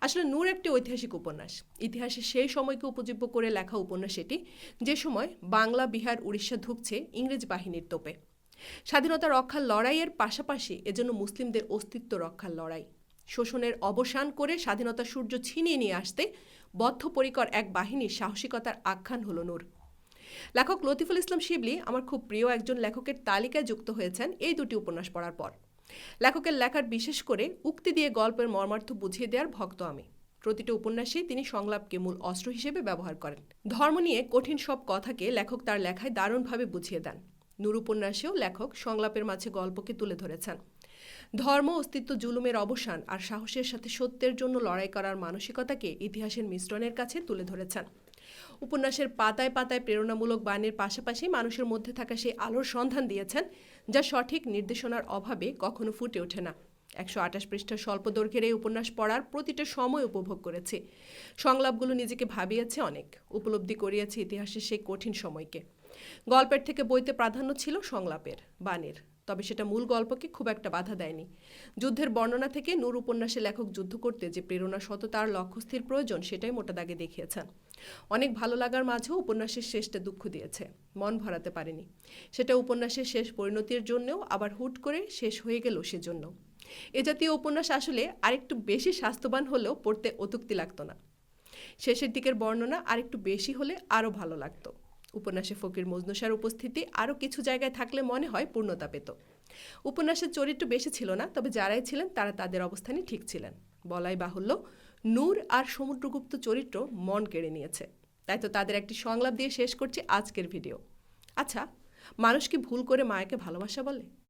আসলে নূর একটি ঐতিহাসিক উপন্যাস। ইতিহাসে সেই সময়কে উপজীব্য করে লেখা উপন্যাস এটি, যে সময় বাংলা, বিহার, উড়িষ্যা ধুঁকছে ইংরেজ বাহিনীর তোপে। স্বাধীনতা রক্ষার লড়াইয়ের পাশাপাশি এজন্য মুসলিমদের অস্তিত্ব রক্ষার লড়াই। শোষণের অবসান করে স্বাধীনতার সূর্য ছিনিয়ে নিয়ে আসতে বদ্ধপরিকর এক বাহিনীর সাহসিকতার আখ্যান হল নূর। লেখক লতিফুল ইসলাম শিবলি, আমার খুব প্রিয় একজন লেখকের তালিকায় যুক্ত হয়েছেন এই দুটি উপন্যাস পড়ার পর। লেখকের লেখার বিশেষ করে উক্তি দিয়ে গল্পের মর্মার্থ বুঝিয়ে দেওয়ার ভক্ত আমি। প্রতিটি উপন্যাসেই তিনি সংলাপকে মূল অস্ত্র হিসেবে ব্যবহার করেন। ধর্ম নিয়ে কঠিন সব কথাকে লেখক তার লেখায় দারুণভাবে বুঝিয়ে দেন। নূর উপন্যাসেও লেখক সংলাপের মাঝে গল্পকে তুলে ধরেছেন। ধর্ম, অস্তিত্ব, জুলুমের অবসান আর সাহসের সাথে সত্যের জন্য লড়াই করার মানসিকতাকে ইতিহাসের মিশ্রণের কাছে তুলে ধরেছেন। উপন্যাসের পাতায় পাতায় প্রেরণামূলক বাণীর পাশাপাশি মানুষের মধ্যে থাকা সেই আলোর সন্ধান দিয়েছেন, যা সঠিক নির্দেশনার অভাবে কখনো ফুটে ওঠে না। একশো আঠাশ পৃষ্ঠার স্বল্প দৈর্ঘ্যের এই উপন্যাস পড়ার প্রতিটা সময় উপভোগ করেছি। সংলাপগুলো নিজেকে ভাবিয়েছে অনেক, উপলব্ধি করিয়েছে ইতিহাসের সেই কঠিন সময়কে। গল্পের থেকে বইতে প্রাধান্য ছিল সংলাপের, বাণীর। তবে সেটা মূল গল্পকে খুব একটা বাধা দেয়নি। যুদ্ধের বর্ণনা থেকে নূর উপন্যাসে লেখক যুদ্ধ করতে যে প্রেরণা, সততার লক্ষ্যস্থির প্রয়োজন, সেটাই মোটা দাগে দেখিয়েছেন। অনেক ভালো লাগার মাঝেও উপন্যাসের শেষটা দুঃখ দিয়েছে, মন ভরাতে পারেনি। সেটা উপন্যাসের শেষ পরিণতির জন্যও আবার হুট করে শেষ হয়ে গেল সেজন্য। এ জাতীয় উপন্যাস আসলে আরেকটু বেশি স্বাস্থ্যবান হলেও পড়তে অতুক্তি লাগতো না। শেষের দিকের বর্ণনা আরেকটু বেশি হলে আরও ভালো লাগতো। উপন্যাসে ফকির মজনুসার উপস্থিতি আরও কিছু জায়গায় থাকলে মনে হয় পূর্ণতা পেত। উপন্যাসের চরিত্র বেশি ছিল না, তবে যারাই ছিলেন তারা তাদের অবস্থানে ঠিক ছিলেন। বলাই বাহুল্য, নূর আর সমুদ্রগুপ্ত চরিত্র মন কেড়ে নিয়েছে। তাই তো তাদের একটি সংলাপ দিয়ে শেষ করছি আজকের ভিডিও। আচ্ছা মানুষ কি ভুল করে মায়াকে ভালোবাসা বলে?